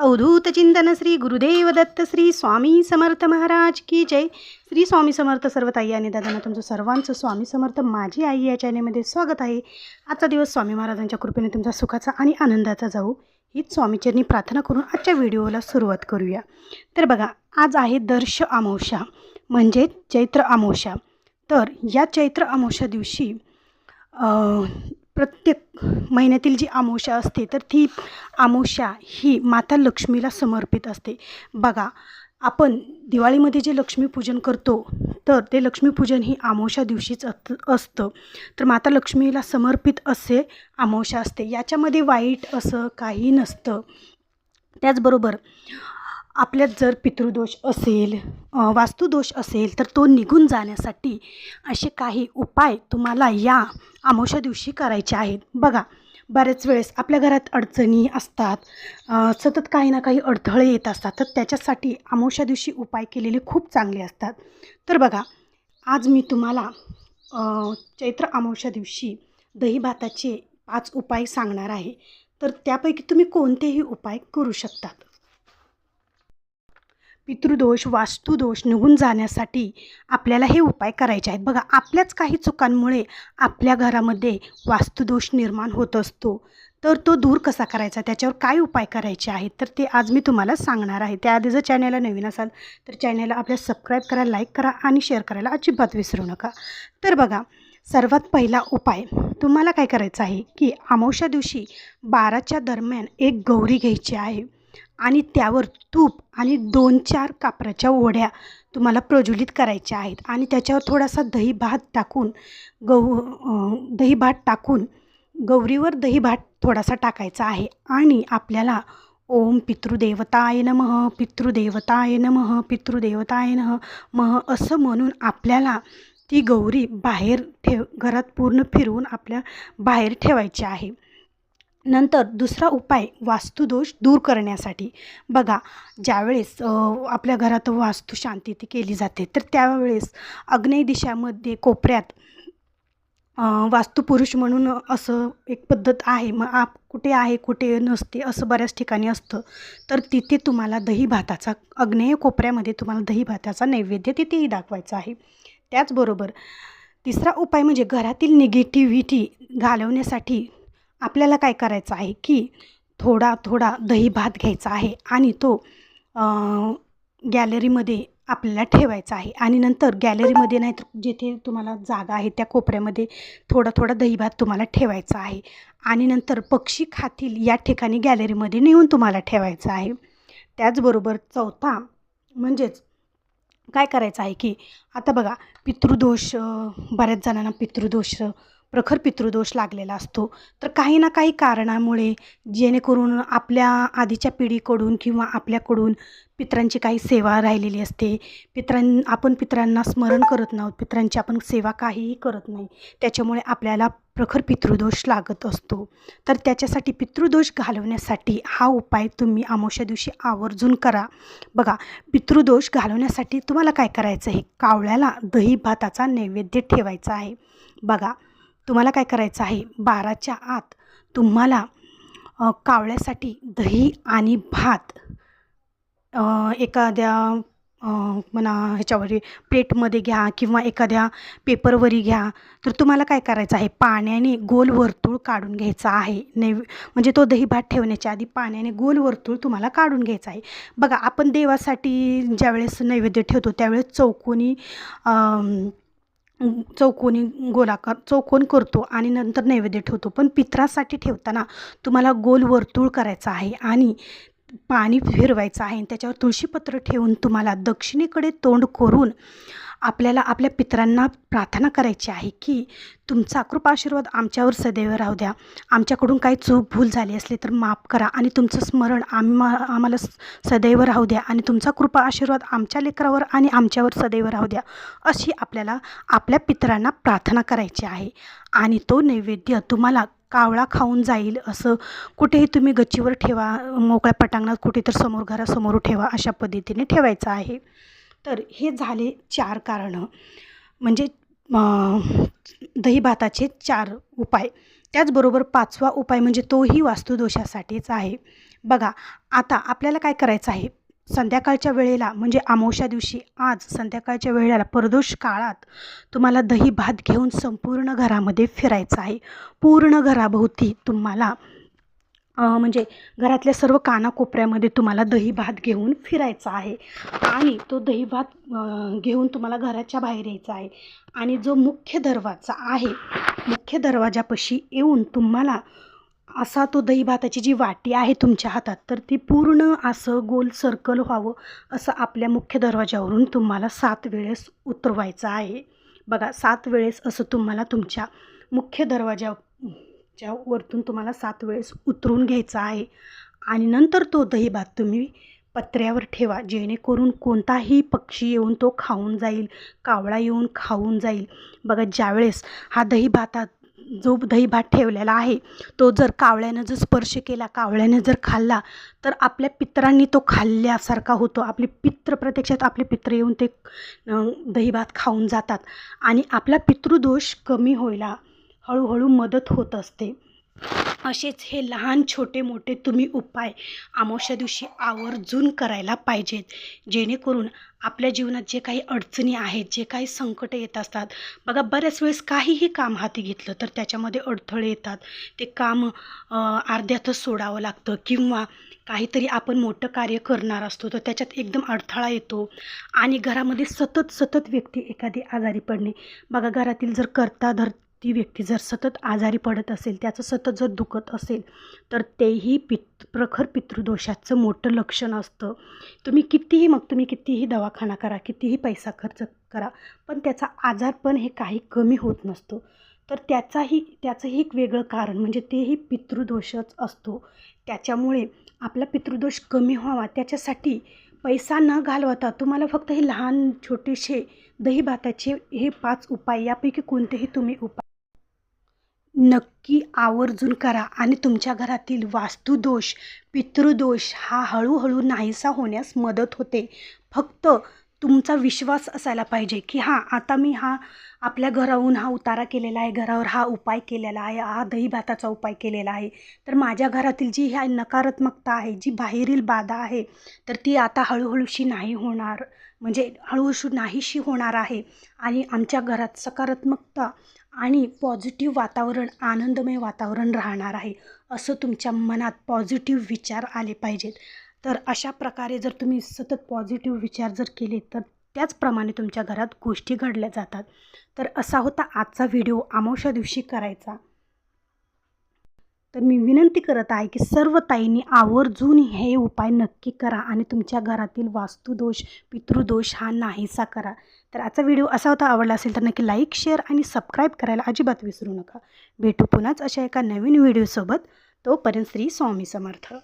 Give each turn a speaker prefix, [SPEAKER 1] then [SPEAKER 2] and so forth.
[SPEAKER 1] अवधूत चिंतन श्री गुरुदेव दत्त श्री स्वामी समर्थ महाराज की जय. श्री स्वामी समर्थ सर्व ताई आणि दादांना तुमचं सर्वांचं स्वामी समर्थ माझी आई या चॅनेलमध्ये स्वागत आहे. आजचा दिवस स्वामी महाराजांच्या कृपेने तुमचा सुखाचा आणि आनंदाचा जाऊ. हीच स्वामीचरणी प्रार्थना करून आजच्या व्हिडिओला सुरुवात करूया. तर बघा आज आहे दर्श अमावस्या म्हणजे चैत्र अमावस्या. तर या चैत्र अमावस्या दिवशी प्रत्येक महिन्यातील जी आमोशा असते तर ती आमोशा ही माता लक्ष्मीला समर्पित असते. बघा आपण दिवाळीमध्ये जे लक्ष्मीपूजन करतो तर ते लक्ष्मीपूजन ही आमोशा दिवशीच असतं. तर माता लक्ष्मीला समर्पित असे आमोशा असते. याच्यामध्ये वाईट असं काही नसतं. त्याचबरोबर आपल्यात जर पितृदोष असेल वास्तुदोष असेल तर तो निघून जाण्यासाठी असे काही उपाय तुम्हाला या आमोशा दिवशी करायचे आहेत. बघा बऱ्याच वेळेस आपल्या घरात अडचणी असतात सतत काही ना काही अडथळे येत असतात तर त्याच्यासाठी आमोशा दिवशी उपाय केलेले खूप चांगले असतात. तर बघा आज मी तुम्हाला चैत्र आमोशा दिवशी दही भाताचे पाच उपाय सांगणार आहे. तर त्यापैकी तुम्ही कोणतेही उपाय करू शकतात. पितृदोष वास्तुदोष निघून जाण्यासाठी आपल्याला हे उपाय करायचे आहेत. बघा आपल्याच काही चुकांमुळे आपल्या घरामध्ये वास्तुदोष निर्माण होत असतो. तर तो दूर कसा करायचा? त्याच्यावर काय उपाय करायचे आहेत? तर ते आज मी तुम्हाला सांगणार आहे. त्याआधी जर चॅनलला नवीन असाल तर चॅनलला आपल्या सबस्क्राईब करा लाईक करा आणि शेअर करायला अजिबात विसरू नका. तर बघा सर्वात पहिला उपाय तुम्हाला काय करायचं आहे की अमावश्या दिवशी बाराच्या दरम्यान एक गौरी घ्यायची आहे. आणि त्यावर तूप आणि दोन चार कापराच्या ओढ्या तुम्हाला प्रज्वलित करायच्या आहेत. आणि त्याच्यावर थोडासा दही भात टाकून गौ दही भात टाकून गौरीवर दही भात थोडासा टाकायचा आहे. आणि आपल्याला ओम पितृदेवताय नमः पितृदेवताय नमः पितृदेवताय नमः मह असं म्हणून आपल्याला ती गौरी बाहेर ठेव घरात पूर्ण फिरवून आपल्या बाहेर ठेवायची आहे. नंतर दुसरा उपाय वास्तुदोष दूर करण्यासाठी. बघा ज्यावेळेस आपल्या घरात वास्तुशांती ती केली जाते तर त्यावेळेस आग्नेय दिशामध्ये कोपऱ्यात वास्तुपुरुष म्हणून असं एक पद्धत आहे मग आप कुठे आहे कुठे नसते असं बऱ्याच ठिकाणी असतं. तर तिथे तुम्हाला दही भाताचा अग्नेय कोपऱ्यामध्ये तुम्हाला दही भाताचा नैवेद्य तिथेही दाखवायचा आहे. त्याचबरोबर तिसरा उपाय म्हणजे घरातील निगेटिव्हिटी घालवण्यासाठी आपल्याला काय करायचं आहे की थोडा थोडा दही भात घ्यायचा आहे आणि तो गॅलरीमध्ये आपल्याला ठेवायचा आहे. आणि नंतर गॅलरीमध्ये नाही तर जिथे तुम्हाला जागा आहे त्या कोपऱ्यामध्ये थोडा थोडा दही भात तुम्हाला ठेवायचा आहे. आणि नंतर पक्षी खातील या ठिकाणी गॅलरीमध्ये नेऊन तुम्हाला ठेवायचं आहे. त्याचबरोबर चौथा म्हणजेच काय करायचं आहे की आता बघा पितृदोष बऱ्याच जणांना पितृदोष प्रखर पितृदोष लागलेला असतो. तर काही ना काही कारणामुळे जेणेकरून आपल्या आधीच्या पिढीकडून किंवा आपल्याकडून पितरांची काही सेवा राहिलेली असते. पितरां आपण पितरांना स्मरण करत नाहोत. पित्रांची आपण सेवा काहीही करत नाही. त्याच्यामुळे आपल्याला प्रखर पितृदोष लागत असतो. तर त्याच्यासाठी पितृदोष घालवण्यासाठी हा उपाय तुम्ही अमावस्या दिवशी आवर्जून करा. बघा पितृदोष घालवण्यासाठी तुम्हाला काय करायचं आहे? कावळ्याला दही भाताचा नैवेद्य ठेवायचा आहे. बघा तुम्हाला काय करायचं आहे? बाराच्या आत तुम्हाला कावळ्यासाठी दही आणि भात एखाद्या म्हणा ह्याच्यावर प्लेटमध्ये घ्या किंवा एखाद्या पेपरवरी घ्या. तर तुम्हाला काय करायचं आहे? पाण्याने गोल वर्तुळ काढून घ्यायचं आहे. नैव म्हणजे तो दही भात ठेवण्याच्या आधी पाण्याने गोल वर्तुळ तुम्हाला काढून घ्यायचं आहे. बघा आपण देवासाठी ज्यावेळेस नैवेद्य ठेवतो त्यावेळेस चौकोनी चौकोनी गोलाकार चौकोन करतो आणि नंतर नैवेद्य ठेवतो. पण पित्रासाठी ठेवताना तुम्हाला गोल वर्तुळ करायचं आहे आणि पाणी फिरवायचं आहे. आणि त्याच्यावर तुळशीपत्र ठेवून तुम्हाला दक्षिणेकडे तोंड करून आपल्याला आपल्या पितरांना प्रार्थना करायची आहे की तुमचा कृपाशीर्वाद आमच्यावर सदैव राहू द्या. आमच्याकडून काही चूक भूल झाली असली तर माफ करा आणि तुमचं स्मरण आम्ही आम्हाला स- सदैव राहू द्या आणि तुमचा कृपा आशीर्वाद आमच्या लेकरावर आणि आमच्यावर सदैव राहू द्या अशी आपल्याला आपल्या पितरांना प्रार्थना करायची आहे. आणि तो नैवेद्य तुम्हाला कावळा खाऊन जाईल असं कुठेही तुम्ही गच्चीवर ठेवा मोकळ्या पटांगणात कुठे तर समोर घरासमोर ठेवा अशा पद्धतीने ठेवायचं आहे. तर हे झाले चार कारणं. म्हणजे दहीभाताचे दही भाताचे चार उपाय. त्याचबरोबर पाचवा उपाय म्हणजे तोही वास्तुदोषासाठीच आहे. बघा आता आपल्याला काय करायचं आहे? संध्याकाळच्या वेळेला म्हणजे आमोशा दिवशी आज संध्याकाळच्या वेळेला परदोष काळात तुम्हाला दही भात घेऊन संपूर्ण घरामध्ये फिरायचं आहे. पूर्ण घराभोवती तुम्हाला म्हणजे घरातल्या सर्व कानाकोपऱ्यामध्ये तुम्हाला दही भात घेऊन फिरायचा आहे. आणि तो दही भात घेऊन तुम्हाला घराच्या बाहेर यायचा आहे. आणि जो मुख्य दरवाजा आहे मुख्य दरवाजापाशी येऊन तुम्हाला असा तो दही भाताची जी वाटी आहे तुमच्या हातात तर ती पूर्ण असं गोल सर्कल व्हावं असं आपल्या मुख्य दरवाजावरून तुम्हाला सात वेळेस उतरवायचं आहे. बघा सात वेळेस असं तुम्हाला तुमच्या मुख्य दरवाजा दरवाजाच्या वरतून तुम्हाला सात वेळेस उतरून घ्यायचा आहे. आणि नंतर तो दही भात तुम्ही पत्र्यावर ठेवा. जेणेकरून कोणताही पक्षी येऊन तो खाऊन जाईल कावळा येऊन खाऊन जाईल. बघा ज्यावेळेस हा दही भातात जो दही भात ठेवलेला आहे तो जर कावळ्यानं जर स्पर्श केला कावळ्यानं जर खाल्ला तर आपल्या पितरांनी तो खाल्ल्यासारखा होतो. आपले पित्र प्रत्यक्षात आपले पित्र येऊन ते दहीभात दही भात खाऊन जातात. आणि आपला पितृदोष कमी व्हायला हळूहळू मदत होत असते. असेच हे लहान छोटे मोठे तुम्ही उपाय अमावस्या दिवशी आवर्जून करायला पाहिजेत. जेणेकरून आपल्या जीवनात जे काही अडचणी आहेत जे काही संकटं येत असतात बघा बऱ्याच वेळेस काहीही काम हाती घेतलं तर त्याच्यामध्ये अडथळे येतात. ते काम अर्ध्यातच सोडावं लागतं किंवा काहीतरी आपण मोठं कार्य करणार असतो तर त्याच्यात एकदम अडथळा येतो आणि घरामध्ये सतत सतत व्यक्ती एखादी आजारी पडणे. बघा घरातील जर करता धर ती व्यक्ती जर सतत आजारी पडत असेल त्याचं सतत जर दुखत असेल तर तेही पित प्रखर पितृदोषाचं मोठं लक्षण असतं. तुम्ही कितीही मग तुम्ही कितीही दवाखाना करा कितीही पैसा खर्च करा पण त्याचा आजारपण हे काही कमी होत नसतो. तर त्याचाही त्याचंही एक वेगळं कारण म्हणजे तेही पितृदोषच असतो. त्याच्यामुळे आपला पितृदोष कमी व्हावा. त्याच्यासाठी पैसा न घालवता तुम्हाला फक्त हे लहान छोटेसे दही भाताचे हे पाच उपाय यापैकी कोणतेही तुम्ही उपाय नक्की आवर्जून करा आणि तुमच्या घरातील वास्तुदोष पितृदोष हा हळूहळू नाहीसा होण्यास मदत होते. फक्त तुमचा विश्वास असायला पाहिजे की हां आता मी हा आपल्या घराहून हा उतारा केलेला आहे घरावर हा उपाय केलेला आहे हा दही भाताचा उपाय केलेला आहे. तर माझ्या घरातील जी ह्या नकारात्मकता आहे जी बाहेरील बाधा आहे तर ती आता हळूहळूशी नाही होणार. म्हणजे हळूहळू नाहीशी होणार आहे. आणि आमच्या घरात सकारात्मकता आणि पॉझिटिव्ह वातावरण आनंदमय वातावरण राहणार आहे असं तुमच्या मनात पॉझिटिव्ह विचार आले पाहिजेत. तर अशा प्रकारे जर तुम्ही सतत पॉझिटिव्ह विचार जर केले तर त्याचप्रमाणे तुमच्या घरात गोष्टी घडल्या जातात. तर असा होता आजचा व्हिडिओ. अमावस्या दिवशी करायचा. तर मी विनंती करत आहे की सर्व ताईंनी आवर्जून हे उपाय नक्की करा आणि तुमच्या घरातील वास्तुदोष पितृदोष हा नाहीसा करा. तर आजचा व्हिडिओ असा होता आवडला असेल तर नक्की लाईक शेअर आणि सबस्क्राईब करायला अजिबात विसरू नका. भेटू पुन्हाच अशा एका नवीन व्हिडिओसोबत. तोपर्यंत श्री स्वामी समर्थ.